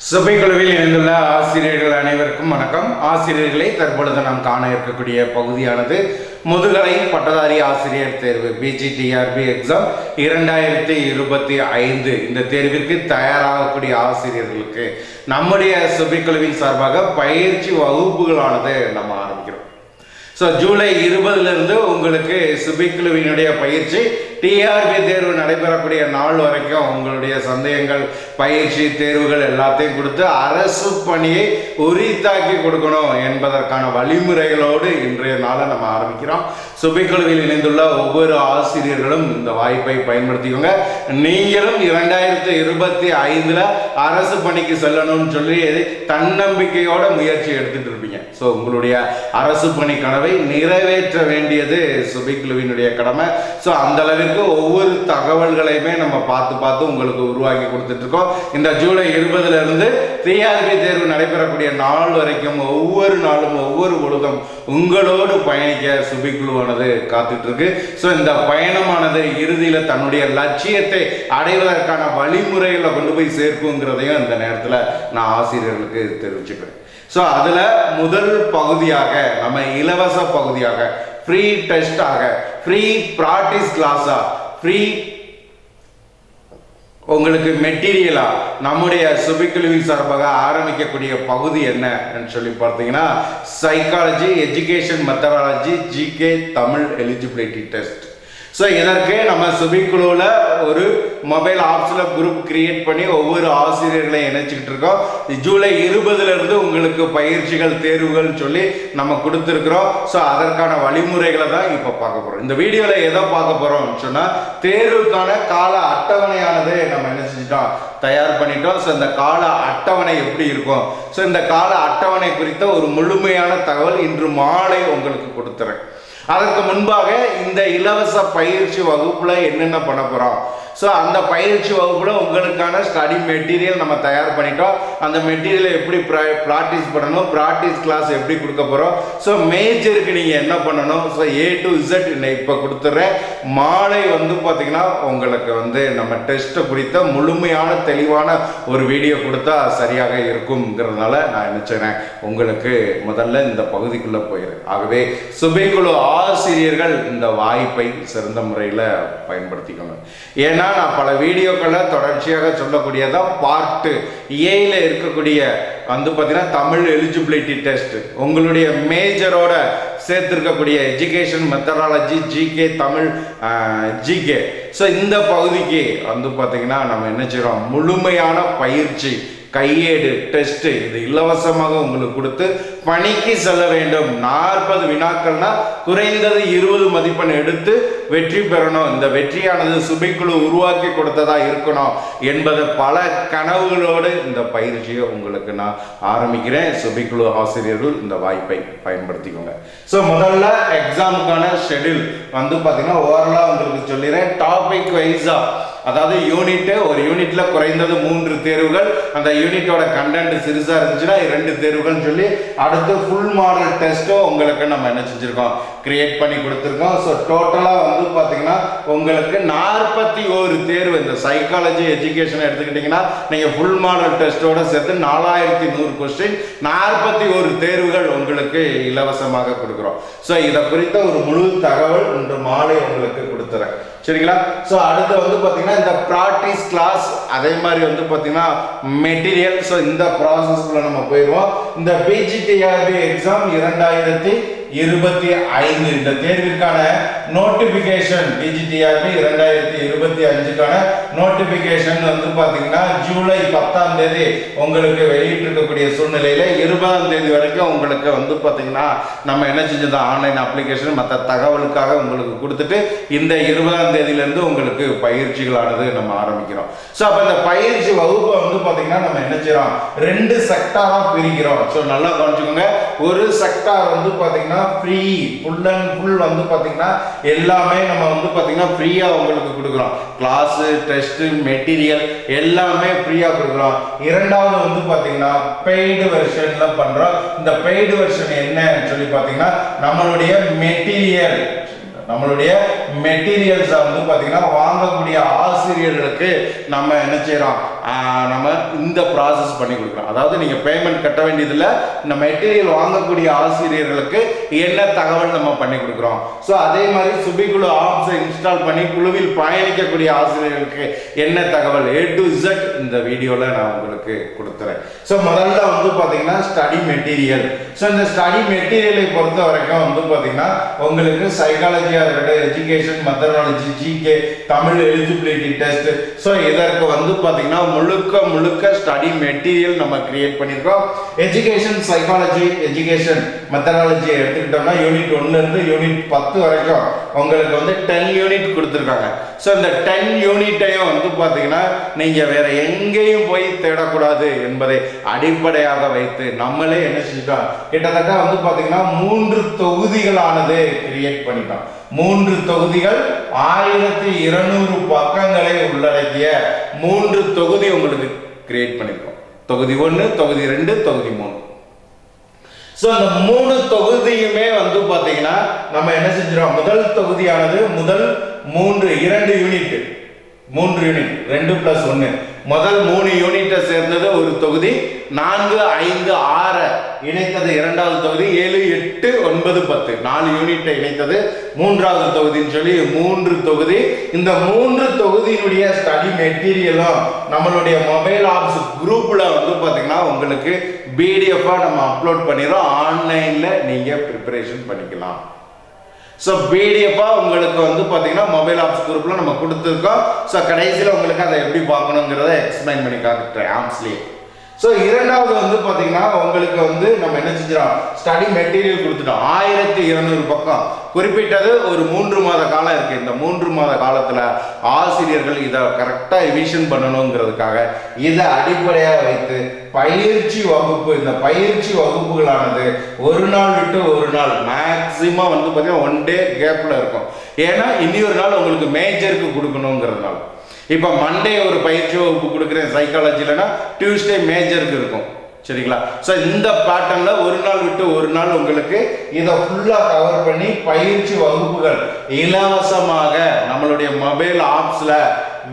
சபைக்குழுவில் இணைந்துள்ள ஆசிரியர்கள் அனைவருக்கும் வணக்கம். ஆசிரியர்களை தற்பொழுது நாம் காண இருக்கக்கூடிய பகுதியானது முதுகலை பட்டதாரி ஆசிரியர் தேர்வு பிஜிடிஆர்பி எக்ஸாம் இரண்டாயிரத்தி இருபத்தி ஐந்து. இந்த தேர்விற்கு தயாராகக்கூடிய ஆசிரியர்களுக்கு நம்முடைய சபைக்குழுவின் சார்பாக பயிற்சி வகுப்புகளானது நம்ம ஆரம்பிக்கிறோம். ஸோ ஜூலை இருபதுலேருந்து உங்களுக்கு சுபிக்குழுவினுடைய பயிற்சி டிஆர்பி தேர்வு நடைபெறக்கூடிய நாள் வரைக்கும் உங்களுடைய சந்தேகங்கள் பயிற்சி தேர்வுகள் எல்லாத்தையும் கொடுத்து அரசு பணியை உரித்தாக்கி கொடுக்கணும் என்பதற்கான வழிமுறைகளோடு இன்றைய நாளை நம்ம ஆரம்பிக்கிறோம். சுபிக்குழுவில் இணைந்துள்ள ஒவ்வொரு ஆசிரியர்களும் இந்த வாய்ப்பை பயன்படுத்திக்கோங்க. நீங்களும் இரண்டாயிரத்தி இருபத்தி ஐந்தில் அரசு பணிக்கு செல்லணும்னு சொல்லி தன்னம்பிக்கையோட முயற்சி எடுத்துட்டு இருப்பீங்க. ஸோ உங்களுடைய அரசு பணி கனவை நிறைவேற்ற வேண்டியது சுபிக்குழுவினுடைய கடமை. ஸோ அந்த அளவிற்கு ஒவ்வொரு தகவல்களையுமே நம்ம பார்த்து பார்த்து உங்களுக்கு உருவாக்கி கொடுத்துட்டு இருக்கோம் இந்த ஜூலை இருபதுல இருந்து டிஆர்பி தேர்வு நடைபெறக்கூடிய நாள் வரைக்கும் ஒவ்வொரு நாளும் ஒவ்வொரு பொழுதும் உங்களோடு பயணிக்க சுபிக்குழுவானது காத்துட்டு இருக்கு ஸோ இந்த பயணமானது இறுதியில தன்னுடைய லட்சியத்தை அடைவதற்கான வழிமுறைகளை கொண்டு போய் சேர்க்குங்கிறதையும் இந்த நேரத்தில் நான் ஆசிரியர்களுக்கு தெரிவிச்சுக்கிறேன். ஸோ அதில் முதல் பகுதியாக நம்ம இலவச பகுதியாக ஃப்ரீ டெஸ்டாக ஃப்ரீ ப்ராக்டிஸ் கிளாஸாக ஃப்ரீ உங்களுக்கு மெட்டீரியலா நம்முடைய சுபிக்குழுவின் சார்பாக ஆரம்பிக்கக்கூடிய பகுதி என்னன்னு சொல்லி பார்த்தீங்கன்னா psychology education methodology GK Tamil eligibility test so இதற்கு நம்ம சுபிக்குழுவில் ஒரு மொபைல் ஆப்ஸில் குரூப் கிரியேட் பண்ணி ஒவ்வொரு ஆசிரியர்களையும் இணைச்சிக்கிட்டு இருக்கோம் ஜூலை இருபதுலேருந்து உங்களுக்கு பயிற்சிகள் தேர்வுகள் சொல்லி நம்ம கொடுத்துருக்குறோம். ஸோ அதற்கான வழிமுறைகளை தான் இப்போ பார்க்க போகிறோம் இந்த வீடியோவில் எதை பார்க்க போகிறோம்னு சொன்னால் தேர்வுக்கான கால அட்டவணையானது நம்ம என்ன செஞ்சிட்டோம்? தயார் பண்ணிட்டோம். ஸோ இந்த கால அட்டவணை எப்படி இருக்கும்? ஸோ இந்த கால அட்டவணை குறித்த ஒரு முழுமையான தகவல் இன்று மாலை உங்களுக்கு கொடுத்துறேன். அதற்கு முன்பாக இந்த இலவச பயிற்சி வகுப்புல என்னென்ன பண்ண போறோம்? ஸோ அந்த பயிற்சி வகுப்பில் உங்களுக்கான ஸ்டடி மெட்டீரியல் நம்ம தயார் பண்ணிட்டோம். அந்த மெட்டீரியலை எப்படி ப்ராக்டிஸ் பண்ணணும் ப்ராக்டிஸ் கிளாஸ் எப்படி கொடுக்க போகிறோம் ஸோ மேஜருக்கு நீங்கள் என்ன பண்ணணும்? ஸோ ஏ டு இசட் இப்போ கொடுத்துட்றேன் மாலை வந்து பார்த்தீங்கன்னா உங்களுக்கு வந்து நம்ம டெஸ்ட்டை குறித்த முழுமையான தெளிவான ஒரு வீடியோ கொடுத்தா சரியாக இருக்குங்கிறதுனால நான் என்ன உங்களுக்கு முதல்ல இந்த பகுதிக்குள்ளே போயிடுறேன் ஆகவே சுபைக்குழு ஆசிரியர்கள் இந்த வாய்ப்பை சிறந்த முறையில் பயன்படுத்திக்கணும் ஏன்னா நான் பல வீடியோக்களை தொடர்ச்சியாக சொல்லக்கூடியதான் பார்ட்டு. ஏயில் இருக்கக்கூடிய வந்து பார்த்தீங்கன்னா தமிழ் எலிஜிபிலிட்டி டெஸ்ட் உங்களுடைய மேஜரோட சேர்த்துருக்கக்கூடிய education methodology GK Tamil GK so இந்த பகுதிக்கு வந்து பார்த்தீங்கன்னா நம்ம என்ன செய்கிறோம் முழுமையான பயிற்சி. கையேடு டெஸ்ட்டு இது இலவசமாக உங்களுக்கு கொடுத்து பணிக்கு செல்ல வேண்டும். நாற்பது வினாக்கள்னா குறைந்தது இருபது மதிப்பெண் எடுத்து வெற்றி பெறணும். இந்த வெற்றியானது சுபிக்குழு உருவாக்கி கொடுத்ததா இருக்கணும் என்பது பல கனவுகளோடு இந்த பயிற்சியை உங்களுக்கு நான் ஆரம்பிக்கிறேன். சுபிக்குழு ஆசிரியர்கள் இந்த வாய்ப்பை பயன்படுத்திக்கோங்க. ஸோ முதல்ல எக்ஸாமுக்கான ஷெட்யூல் வந்து பார்த்தீங்கன்னா ஓவரலாக உங்களுக்கு சொல்லிடுறேன். டாபிக் வைஸாக அதாவது யூனிட்டு ஒரு யூனிட்ல குறைந்தது மூன்று தேர்வுகள். அந்த யூனிட்டோட கண்டென்ட் சிறுசா இருந்துச்சுன்னா ரெண்டு தேர்வுகள்னு சொல்லி அடுத்து ஃபுல் மாடல் டெஸ்ட்டும் உங்களுக்கு நம்ம என்ன செஞ்சிருக்கோம்? கிரியேட் பண்ணி கொடுத்துருக்கோம். ஸோ டோட்டலாக வந்து பார்த்தீங்கன்னா உங்களுக்கு நாற்பத்தி ஒரு தேர்வு. இந்த சைக்காலஜி எஜுகேஷன் எடுத்துக்கிட்டிங்கன்னா நீங்கள் ஃபுல் மாடல் டெஸ்ட்டோட சேர்த்து நாலாயிரத்தி நூறு கொஸ்டின் நாற்பத்தி ஒரு தேர்வுகள் உங்களுக்கு இலவசமாக கொடுக்குறோம். ஸோ இதை குறித்த ஒரு முழு தகவல் இன்று மாலை உங்களுக்கு கொடுத்துறேன். சரிங்களா? ஸோ அடுத்து வந்து பார்த்தீங்கன்னா இந்த ப்ராக்டிஸ் கிளாஸ் அதே மாதிரி வந்து பார்த்தீங்கன்னா மெட்டீரியல் ஸோ இந்த ப்ராசஸ்க்குள்ள நம்ம போயிடுவோம். இந்த பிஜிடிஆர்பி எக்ஸாம் இரண்டாயிரத்தி இருபத்தி ஐந்து இந்த தேர்விற்கான நோட்டிபிகேஷன் டிஜிடிஆர்பி இரண்டாயிரத்தி இருபத்தி அஞ்சுக்கான நோட்டிபிகேஷன் வந்து பார்த்தீங்கன்னா ஜூலை பத்தாம் தேதி உங்களுக்கு வெளியிட்டிருக்கக்கூடிய சூழ்நிலையில இருபதாம் தேதி வரைக்கும் உங்களுக்கு வந்து பார்த்தீங்கன்னா நம்ம என்ன செஞ்சது ஆன்லைன் அப்ளிகேஷன் மற்ற தகவலுக்காக உங்களுக்கு கொடுத்துட்டு இந்த இருபதாம் தேதியிலேருந்து உங்களுக்கு பயிற்சிகளானது நம்ம ஆரம்பிக்கிறோம். ஸோ அப்போ இந்த பயிற்சி வகுப்பை வந்து பார்த்தீங்கன்னா நம்ம என்ன செய்கிறோம் ரெண்டு செக்டாராக பிரிக்கிறோம். ஸோ நல்லா கவனிச்சுக்கோங்க. ஒரு செக்டார் வந்து பார்த்தீங்கன்னா ஃப்ரீ ஃபுல் அண்ட் ஃபுல் வந்து பார்த்தீங்கன்னா எல்லாமே நம்ம வந்து பார்த்தீங்கன்னா ஃப்ரீயாக உங்களுக்கு கொடுக்குறோம். கிளாஸு டெஸ்ட்டு மெட்டீரியல் எல்லாமே ஃப்ரீயாக கொடுக்குறோம். இரண்டாவது வந்து பார்த்தீங்கன்னா பெய்டு வெர்ஷனில் பண்ணுறோம் இந்த பெய்டு வெர்ஷன் என்னன்னு சொல்லி பார்த்தீங்கன்னா நம்மளுடைய மெட்டீரியல் நம்மளுடைய மெட்டீரியல்ஸை வந்து பார்த்தீங்கன்னா வாங்கக்கூடிய ஆசிரியர்களுக்கு நம்ம என்ன செய்கிறோம் நம்ம இந்த ப்ராசஸ் பண்ணி கொடுக்குறோம் அதாவது நீங்கள் பேமெண்ட் கட்ட வேண்டியதில் இந்த மெட்டீரியல் வாங்கக்கூடிய ஆசிரியர்களுக்கு என்ன தகவல் நம்ம பண்ணி கொடுக்குறோம். ஸோ அதே மாதிரி சுபிக்குழு ஆப்ஸை இன்ஸ்டால் பண்ணி குழுவில் பயணிக்கக்கூடிய ஆசிரியர்களுக்கு என்ன தகவல்? ஏ டு இசட் இந்த வீடியோவில் நான் உங்களுக்கு கொடுத்துறேன். ஸோ முதல்ல வந்து பார்த்தீங்கன்னா ஸ்டடி மெட்டீரியல் ஸோ இந்த ஸ்டடி மெட்டீரியலை பொறுத்த வரைக்கும் வந்து பார்த்தீங்கன்னா உங்களுக்கு சைக்காலஜியாக இருக்கட்டும் education methodology GK Tamil eligibility test so இதற்கு வந்து பார்த்தீங்கன்னா முழுக்க முழுக்க ஸ்டடி மெட்டீரியல் நம்ம கிரியேட் பண்ணியிருக்கோம். எஜுகேஷன் சைக்காலஜி எஜுகேஷன் மெத்தடாலஜி எடுத்துக்கிட்டோம்னா யூனிட் ஒன்றுலேருந்து யூனிட் பத்து வரைக்கும் உங்களுக்கு வந்து டென் யூனிட் கொடுத்துருக்காங்க. ஸோ இந்த டென் யூனிட்டையும் வந்து பார்த்தீங்கன்னா நீங்கள் வேற எங்கேயும் போய் தேடக்கூடாது என்பதை அடிப்படையாக வைத்து நம்மளே என்ன செஞ்சிட்டோம்? கிட்டத்தட்ட வந்து பார்த்தீங்கன்னா மூன்று தொகுதிகளானது கிரியேட் பண்ணிட்டோம். மூன்று தொகுதிகள் ஆயிரத்தி இருநூறு பக்கங்களை உள்ளடக்கிய மூன்று தொகுதி உங்களுக்கு கிரியேட் பண்ணிருக்கோம். தொகுதி ஒன்று தொகுதி ரெண்டு தொகுதி மூணு. ஸோ அந்த மூணு தொகுதியுமே வந்து பார்த்தீங்கன்னா நம்ம என்ன செஞ்சிடும் முதல் தொகுதியானது முதல் மூன்று இரண்டு யூனிட் மூன்று யூனிட் ரெண்டு பிளஸ் ஒன்று முதல் மூணு யூனிட்டை சேர்ந்தது ஒரு தொகுதி நான்கு ஐந்து ஆறு இணைத்தது இரண்டாவது தொகுதி ஏழு எட்டு ஒன்பது பத்து. நாலு யூனிட்டை இணைத்தது மூன்றாவது தொகுதின்னு சொல்லி மூன்று தொகுதி. இந்த மூன்று தொகுதியினுடைய ஸ்டடி மெட்டீரியலும் நம்மளுடைய மொபைல் ஆப்ஸ் குரூப்பில் வந்து பார்த்தீங்கன்னா உங்களுக்கு பிடிஎஃபாக நம்ம அப்லோட் பண்ணிடுறோம். ஆன்லைனில் நீங்கள் ப்ரிப்பரேஷன் பண்ணிக்கலாம். ஸோ பிடிஎஃபாக உங்களுக்கு வந்து பார்த்தீங்கன்னா மொபைல் ஆப்ஸ் குரூப்பில் நம்ம கொடுத்துருக்கோம். ஸோ கடைசியில் உங்களுக்கு அதை எப்படி பார்க்கணுங்கிறத எக்ஸ்பிளைன் பண்ணி காட்டுறேன் ஆப்ஸ்லேயே ஸோ இரண்டாவது வந்து பார்த்தீங்கன்னா உங்களுக்கு வந்து நம்ம என்ன செஞ்சிடோம் ஸ்டடி மெட்டீரியல் கொடுத்துட்டோம். ஆயிரத்தி இருநூறு பக்கம். குறிப்பிட்டது ஒரு மூன்று மாத காலம் இருக்குது இந்த மூன்று மாத காலத்தில் ஆசிரியர்கள் இதை கரெக்டாக எவிஷன் பண்ணணுங்கிறதுக்காக இதை அடிப்படையாக வைத்து பயிற்சி வகுப்பு இந்த பயிற்சி வகுப்புகளானது ஒரு நாள் விட்டு ஒரு நாள் மேக்சிமம் வந்து பார்த்தீங்கன்னா ஒன் டே கேப்பில் இருக்கும். ஏன்னா இனி ஒரு நாள் உங்களுக்கு மேஜருக்கு கொடுக்கணுங்கிறதுனால. இப்போ மண்டே ஒரு பயிற்சி வகுப்பு கொடுக்குறேன் சைக்காலஜிலனா டியூஸ்டே மேஜருக்கு இருக்கும். சரிங்களா? ஸோ இந்த பேட்டர்னில் ஒரு நாள் விட்டு ஒரு நாள் உங்களுக்கு இதை ஃபுல்லாக கவர் பண்ணி பயிற்சி வகுப்புகள் இலவசமாக நம்மளுடைய மொபைல் ஆப்ஸில்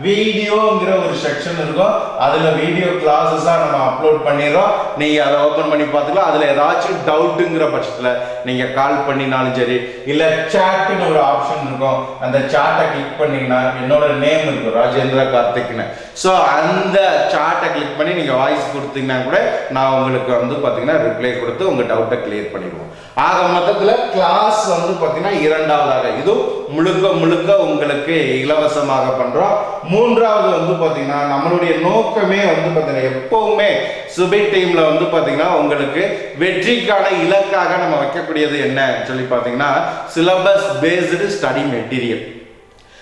வீடியோங்கிற ஒரு செக்ஷன் இருக்கும். அதில் வீடியோ கிளாஸஸாக நம்ம அப்லோட் பண்ணிடுறோம். நீங்கள் அதை ஓப்பன் பண்ணி பார்த்துக்கலாம். அதில் ஏதாச்சும் டவுட்டுங்கிற பட்சத்தில் நீங்கள் கால் பண்ணினாலும் சரி இல்லை சாட்டுன்னு ஒரு ஆப்ஷன் இருக்கும். அந்த சாட்டை கிளிக் பண்ணீங்கன்னா என்னோட நேம் இருக்கும் ராஜேந்திர கார்த்திக்னு. ஸோ அந்த சாட்டை கிளிக் பண்ணி நீங்கள் வாய்ஸ் கொடுத்தீங்கன்னா கூட நான் உங்களுக்கு வந்து பார்த்தீங்கன்னா ரிப்ளை கொடுத்து உங்கள் டவுட்டை கிளியர் பண்ணிடுவோம். ஆக மொத்தத்தில் கிளாஸ் வந்து பார்த்தீங்கன்னா இரண்டாவதாக இதுவும் முழுக்க முழுக்க உங்களுக்கு இலவசமாக பண்ணுறோம் மூன்றாவது வந்து பார்த்தீங்கன்னா நம்மளுடைய நோக்கமே வந்து பார்த்தீங்கன்னா எப்பவுமே சுபை டைமில் வந்து பார்த்தீங்கன்னா உங்களுக்கு வெற்றிக்கான இலக்காக நம்ம வைக்கக்கூடியது என்ன சொல்லி பார்த்தீங்கன்னா syllabus based study material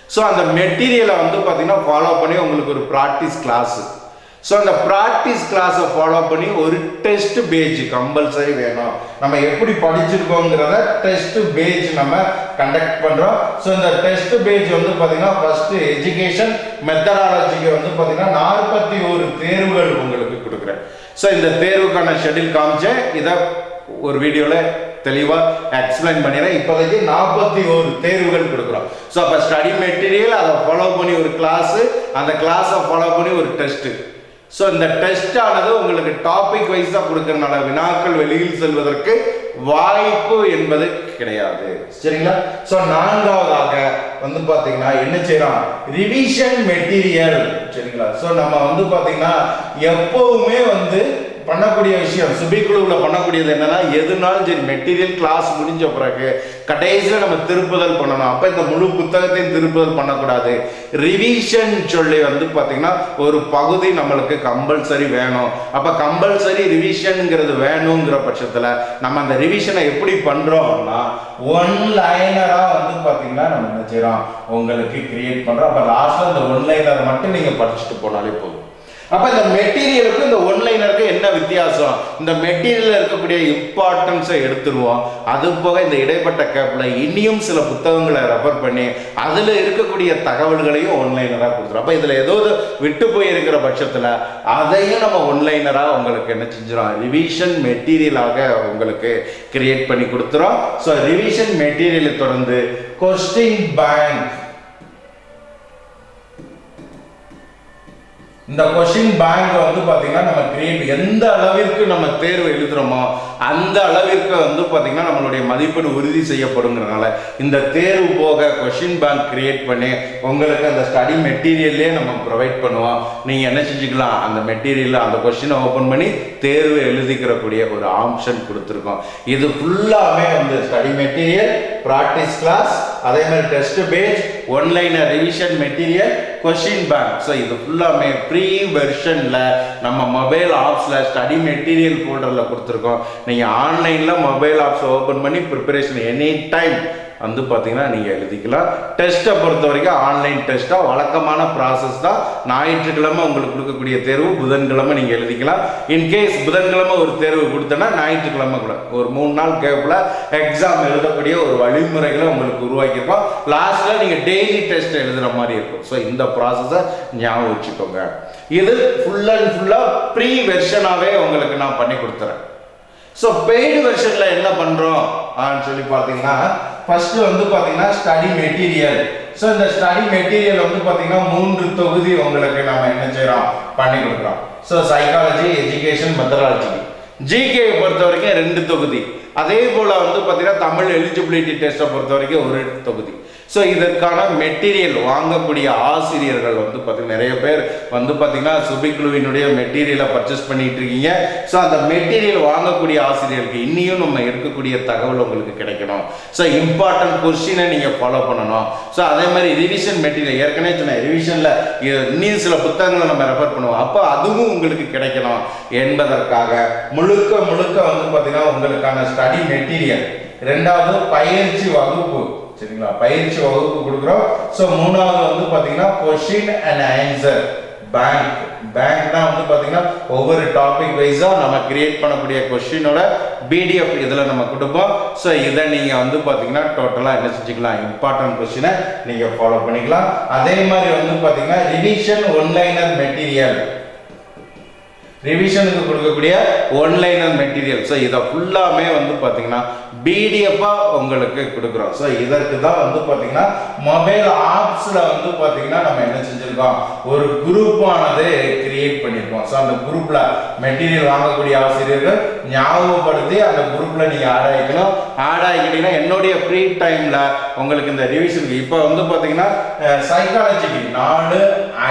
so அந்த மெட்டீரியலை வந்து பார்த்தீங்கன்னா ஃபாலோ பண்ணி உங்களுக்கு ஒரு ப்ராக்டிஸ் கிளாஸு ஸோ அந்த ப்ராக்டிஸ் கிளாஸை ஃபாலோ பண்ணி ஒரு டெஸ்ட் பேஜ் கம்பல்சரி வேணும். நம்ம எப்படி படிச்சிருக்கோங்கிறத டெஸ்ட் பேஜ் நம்ம கண்டக்ட் பண்ணுறோம் ஸோ இந்த டெஸ்ட் பேஜ் வந்து பார்த்தீங்கன்னா ஃபஸ்ட்டு எஜுகேஷன் மெத்தடாலஜிக்கு வந்து பார்த்தீங்கன்னா நாற்பத்தி ஒரு தேர்வுகள் உங்களுக்கு கொடுக்குறேன். ஸோ இந்த தேர்வுக்கான ஷெட்யூல் காமிச்சேன். இதை ஒரு வீடியோவில் தெளிவாக எக்ஸ்பிளைன் பண்ணிடுறேன். இப்போதைக்கு நாற்பத்தி ஒரு தேர்வுகள் கொடுக்குறோம். ஸோ அப்போ ஸ்டடி மெட்டீரியல் அதை ஃபாலோ பண்ணி ஒரு கிளாஸு அந்த கிளாஸை ஃபாலோ பண்ணி ஒரு டெஸ்ட்டு ஸோ இந்த டெஸ்ட் ஆனது உங்களுக்கு டாபிக் வைஸாக கொடுக்கறனால வினாக்கள் வெளியில் செல்வதற்கு வாய்ப்பு என்பது கிடையாது. சரிங்களா? ஸோ நான்காவதாக வந்து பார்த்தீங்கன்னா என்ன செய்யறோம் ரிவிஷன் மெட்டீரியல் சரிங்களா? ஸோ நம்ம வந்து பார்த்தீங்கன்னா எப்பவுமே வந்து பண்ணக்கூடிய விஷயம். சுபிக்குழுவில் பண்ணக்கூடியது என்னன்னா எதுனாலும் சரி மெட்டீரியல் கிளாஸ் முடிஞ்ச பிறகு கடைசியில் நம்ம திருப்புதல் பண்ணணும். அப்போ இந்த முழு புத்தகத்தையும் திருப்புதல் பண்ணக்கூடாது. ரிவிஷன் சொல்லி வந்து பார்த்தீங்கன்னா ஒரு பகுதி நம்மளுக்கு கம்பல்சரி வேணும். அப்போ கம்பல்சரி ரிவிஷனுங்கிறது வேணுங்கிற பட்சத்தில் நம்ம அந்த ரிவிஷனை எப்படி பண்ணுறோம்னா ஒன் லைனராக வந்து பார்த்தீங்கன்னா நம்ம என்ன செய்கிறோம் உங்களுக்கு கிரியேட் பண்ணுறோம் அப்போ லாஸ்ட்டில் அந்த ஒன் லைனர் மட்டும் நீங்கள் படிச்சுட்டு போனாலே போதும். அப்ப இந்த மெட்டீரியலுக்கு இந்த ஒன்லைனருக்கும் என்ன வித்தியாசம்? இந்த மெட்டீரியல்ல இருக்கக்கூடிய இம்பார்ட்டன்ஸை எடுத்துருவோம். அது போக இந்த இடைப்பட்ட கேப்ல இனியும் சில புத்தகங்களை ரெஃபர் பண்ணி அதுல இருக்கக்கூடிய தகவல்களையும் ஒன்லைனரா கொடுத்துரும் அப்ப இதுல ஏதோ விட்டு போயிருக்கிற பட்சத்துல அதையும் நம்ம ஒன்லைனரா உங்களுக்கு என்ன செஞ்சிடும் ரிவிஷன் மெட்டீரியலாக உங்களுக்கு கிரியேட் பண்ணி கொடுத்துரும் ஸோ ரிவிஷன் மெட்டீரியலை தொடர்ந்து கொஸ்டின் பேங்க் இந்த கொஷின் பேங்க் வந்து பார்த்தீங்கன்னா நம்ம கிரியேட் எந்த அளவிற்கு நம்ம தேர்வு எழுதுறோமோ அந்த அளவிற்கு வந்து பார்த்திங்கன்னா நம்மளுடைய மதிப்பெண் உறுதி செய்யப்படுங்கிறனால இந்த தேர்வு போக கொஷின் பேங்க் கிரியேட் பண்ணி உங்களுக்கு அந்த ஸ்டடி மெட்டீரியல்லே நம்ம ப்ரொவைட் பண்ணுவோம். நீங்கள் என்ன செஞ்சுக்கலாம்? அந்த மெட்டீரியலில் அந்த கொஷினை ஓப்பன் பண்ணி தேர்வு எழுதிக்கிறக்கூடிய ஒரு ஆப்ஷன் கொடுத்துருக்கோம். இது ஃபுல்லாகவே வந்து ஸ்டடி மெட்டீரியல் ப்ராக்டிஸ் கிளாஸ் அதே மாதிரி test page one liner revision material question bank so இது ஃபுல்லாமே ப்ரீ வெர்ஷனில் நம்ம மொபைல் ஆப்ஸில் ஸ்டடி மெட்டீரியல் ஃபோல்டரில் கொடுத்துருக்கோம். நீங்கள் ஆன்லைனில் மொபைல் ஆப்ஸ் ஓப்பன் பண்ணி ப்ரிப்பரேஷன் எனி டைம் வந்து பார்த்தீங்கன்னா நீங்கள் எழுதிக்கலாம். டெஸ்ட்டை பொறுத்த வரைக்கும் ஆன்லைன் டெஸ்ட்டாக வழக்கமான ப்ராசஸ் தான். ஞாயிற்றுக்கிழமை உங்களுக்கு கொடுக்கக்கூடிய தேர்வு புதன்கிழமை நீங்கள் எழுதிக்கலாம். இன்கேஸ் புதன்கிழமை ஒரு தேர்வு கொடுத்தோன்னா ஞாயிற்றுக்கிழமை கூட. ஒரு மூணு நாள் கேப்பில் எக்ஸாம் எழுதக்கூடிய ஒரு வழிமுறைகளை உங்களுக்கு உருவாக்கியிருக்கோம். லாஸ்ட்டில் நீங்கள் டெய்லி டெஸ்ட் எழுதுகிற மாதிரி இருக்கும். ஸோ இந்த ப்ராசஸை ஞாபகம் வச்சுக்கோங்க. இது ஃபுல் அண்ட் ஃபுல்லாக ப்ரீ வெர்ஷனாகவே உங்களுக்கு நான் பண்ணி கொடுத்துறேன். ஸோ பெய்டு வெர்ஷனில் என்ன பண்ணுறோம் அப்படின்னு சொல்லி பார்த்தீங்கன்னா ஃபர்ஸ்ட் வந்து பார்த்தீங்கன்னா ஸ்டடி மெட்டீரியல் ஸோ இந்த ஸ்டடி மெட்டீரியல் வந்து பார்த்தீங்கன்னா மூன்று தொகுதி உங்களுக்கு நம்ம என்ன செய்கிறோம் பண்ணி கொடுக்குறோம். So psychology education methodology GK பொறுத்த வரைக்கும் ரெண்டு தொகுதி. அதே போல் வந்து பார்த்தீங்கன்னா தமிழ் எலிஜிபிலிட்டி டெஸ்ட்டை பொறுத்த வரைக்கும் ஒரு தொகுதி. ஸோ இதற்கான மெட்டீரியல் வாங்கக்கூடிய ஆசிரியர்கள் வந்து பார்த்தீங்கன்னா நிறைய பேர் வந்து பார்த்தீங்கன்னா சுபிக்குழுவினுடைய மெட்டீரியலை பர்ச்சேஸ் பண்ணிட்டு இருக்கீங்க. ஸோ அந்த மெட்டீரியல் வாங்கக்கூடிய ஆசிரியருக்கு இன்னியும் நம்ம எடுக்கக்கூடிய தகவல் உங்களுக்கு கிடைக்கணும். ஸோ இம்பார்ட்டன்ட் கொஸ்டினை நீங்கள் ஃபாலோ பண்ணணும். ஸோ அதே மாதிரி ரிவிஷன் மெட்டீரியல் ஏற்கனவே சொன்னேன் ரிவிஷனில் இன்னும் சில புத்தகங்களை நம்ம ரெஃபர் பண்ணுவோம். அப்போ அதுவும் உங்களுக்கு கிடைக்கணும். என்பதற்காக முழுக்க முழுக்க வந்து பார்த்தீங்கன்னா உங்களுக்கான ஸ்டடி மெட்டீரியல் ரெண்டாவது பயிற்சி வகுப்பு. சரிங்களா? பயிற்சி வகுப்பு கொடுக்குறோம். ஸோ மூணாவது வந்து பார்த்தீங்கன்னா கொஷின் அண்ட் ஆன்சர் பேங்க் பேங்க்னா வந்து பார்த்தீங்கன்னா ஒவ்வொரு டாபிக் வைஸாக நம்ம கிரியேட் பண்ணக்கூடிய கொஷினோட பிடிஎஃப் இதில் நம்ம கொடுப்போம். ஸோ இதை நீங்கள் வந்து பார்த்தீங்கன்னா டோட்டலாக என்ன செஞ்சுக்கலாம்? இம்பார்ட்டன்ட் கொஷினை நீங்கள் ஃபாலோ பண்ணிக்கலாம். அதே மாதிரி வந்து பார்த்தீங்கன்னா ரிவிஷன் ஒன்லைனர் மெட்டீரியல் ரிவிஷனுக்கு கொடுக்கக்கூடிய ஒன்லைனர் மெட்டீரியல் ஸோ இதை ஃபுல்லாமே வந்து பார்த்தீங்கன்னா பிடிஎஃபாக உங்களுக்கு கொடுக்குறோம். ஸோ இதற்கு தான் வந்து பார்த்தீங்கன்னா மொபைல் ஆப்ஸில் வந்து பார்த்தீங்கன்னா நம்ம என்ன செஞ்சுருக்கோம்? ஒரு குரூப்பானது கிரியேட் பண்ணியிருக்கோம் ஸோ அந்த குரூப்பில் மெட்டீரியல் வாங்கக்கூடிய ஆசிரியர்கள் ஞாபகப்படுத்தி அந்த குரூப்பில் நீங்கள் ஆட் ஆகிக்கணும் ஆட் ஆகிக்கிட்டீங்கன்னா என்னுடைய ஃப்ரீ டைமில் உங்களுக்கு இந்த ரிவிஷனுக்கு இப்போ வந்து பார்த்தீங்கன்னா சைக்காலஜிக்கு நாலு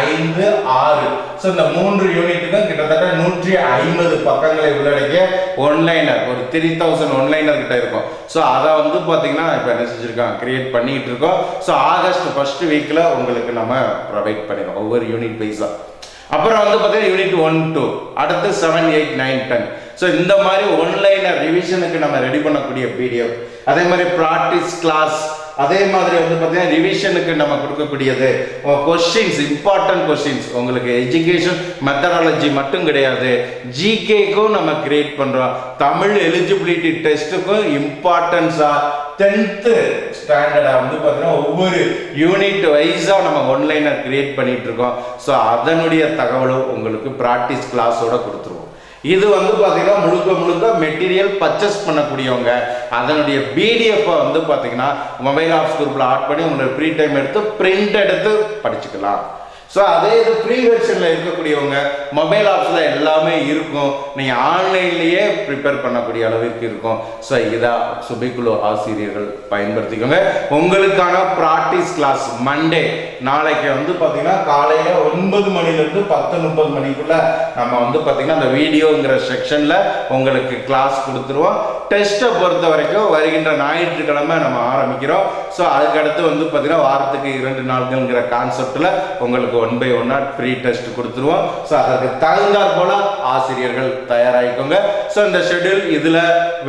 ஐந்து ஆறு. ஸோ இந்த மூன்று யூனிட்டுக்கும் கிட்டத்தட்ட நூற்றி ஐம்பது பக்கங்களை உள்ளடக்கிய ஒன்லைனர் ஒரு த்ரீ தௌசண்ட் ஒன்லைனர் கிட்ட இருக்கும். ஸோ அதை வந்து பார்த்தீங்கன்னா இப்போ என்ன செஞ்சுருக்கோம் கிரியேட் பண்ணிக்கிட்டு இருக்கோம். ஸோ ஆகஸ்ட் ஃபர்ஸ்ட் வீக்கில் உங்களுக்கு நம்ம ப்ரொவைட் பண்ணிடுவோம். ஒவ்வொரு யூனிட் வைஸாக அப்புறம் வந்து பார்த்தீங்கன்னா யூனிட் ஒன் டூ அடுத்து seven eight nine ten so இந்த மாதிரி ஒன்லைனர் ரிவிஷனுக்கு நம்ம ரெடி பண்ணக்கூடிய பிடிஎஃப் அதே மாதிரி ப்ராக்டிஸ் கிளாஸ் அதே மாதிரி வந்து பார்த்தீங்கன்னா ரிவிஷனுக்கு நம்ம கொடுக்கக்கூடியது கொஸ்டின்ஸ் இம்பார்ட்டன்ட் கொஸ்டின்ஸ் உங்களுக்கு எஜுகேஷன் மெத்தடாலஜி மட்டும் கிடையாது. ஜிகேக்கும் நம்ம கிரியேட் பண்ணுறோம் தமிழ் எலிஜிபிலிட்டி டெஸ்ட்டுக்கும் இம்பார்ட்டன்ஸாக டென்த்து ஸ்டாண்டர்டாக வந்து பார்த்தீங்கன்னா ஒவ்வொரு யூனிட் வைஸாக நம்ம ஒன்லைனர் கிரியேட் பண்ணிகிட்ருக்கோம் ஸோ அதனுடைய தகவலும் உங்களுக்கு ப்ராக்டிஸ் கிளாஸோட கொடுத்துருவோம். இது வந்து பார்த்தீங்கன்னா முழுக்க முழுக்க மெட்டீரியல் பர்ச்சேஸ் பண்ணக்கூடியவங்க. அதனுடைய பிடிஎஃப்பை வந்து பார்த்தீங்கன்னா மொபைல் ஆப்ஸ் குரூப்பில் ஆட் பண்ணி உங்களோட ஃப்ரீ டைம் எடுத்து பிரிண்ட் எடுத்து படிச்சுக்கலாம். ஸோ அதே இது ஃப்ரீ வெர்ஷனில் இருக்கக்கூடியவங்க மொபைல் ஆப்ஸில் எல்லாமே இருக்கும். நீங்கள் ஆன்லைன்லேயே ப்ரிப்பேர் பண்ணக்கூடிய அளவிற்கு இருக்கும். ஸோ இதாக சுபிக்குழு ஆசிரியர்கள் பயன்படுத்திக்கோங்க. உங்களுக்கான ப்ராக்டிஸ் கிளாஸ் மண்டே நாளைக்கு வந்து பார்த்தீங்கன்னா காலையில் ஒன்பது மணிலேருந்து பத்து முப்பது மணிக்குள்ளே நம்ம வந்து பார்த்தீங்கன்னா அந்த வீடியோங்கிற செக்ஷனில் உங்களுக்கு கிளாஸ் கொடுத்துருவோம். டெஸ்ட்டை பொறுத்த வரைக்கும் வருகின்ற ஞாயிற்றுக்கிழமை நம்ம ஆரம்பிக்கிறோம். ஸோ அதுக்கடுத்து வந்து பார்த்திங்கன்னா வாரத்துக்கு இரண்டு நாட்கள்ங்கிற கான்செப்டில் உங்களுக்கு ஒன் பை ஒன்னாக ஃப்ரீ டெஸ்ட் கொடுத்துருவோம். ஸோ அதற்கு தகுந்தாற் போல் ஆசிரியர்கள் தயாராகிக்கோங்க. ஸோ இந்த ஷெட்யூல் இதில்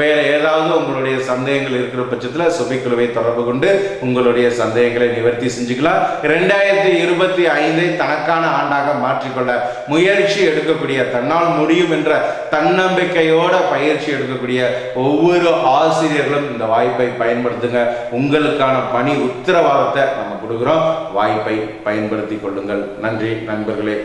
வேறு ஏதாவது உங்களுடைய சந்தேகங்கள் இருக்கிற பட்சத்தில் சுபிக்குழுவை தொடர்பு கொண்டு உங்களுடைய சந்தேகங்களை நிவர்த்தி செஞ்சுக்கலாம். ரெண்டாயிரத்தி இருபத்தி ஐந்தை தனக்கான ஆண்டாக மாற்றிக்கொள்ள முயற்சி எடுக்கக்கூடிய தன்னால் முடியும் என்ற தன்னம்பிக்கையோட பயிற்சி எடுக்கக்கூடிய ஒவ்வொரு ஆசிரியர்களும் இந்த வாய்ப்பை பயன்படுத்துங்க. உங்களுக்கான பணி உத்தரவாதத்தை நம்ம கொடுக்குறோம். வாய்ப்பை பயன்படுத்தி கொள்ளுங்கள். நன்றி நண்பர்களே.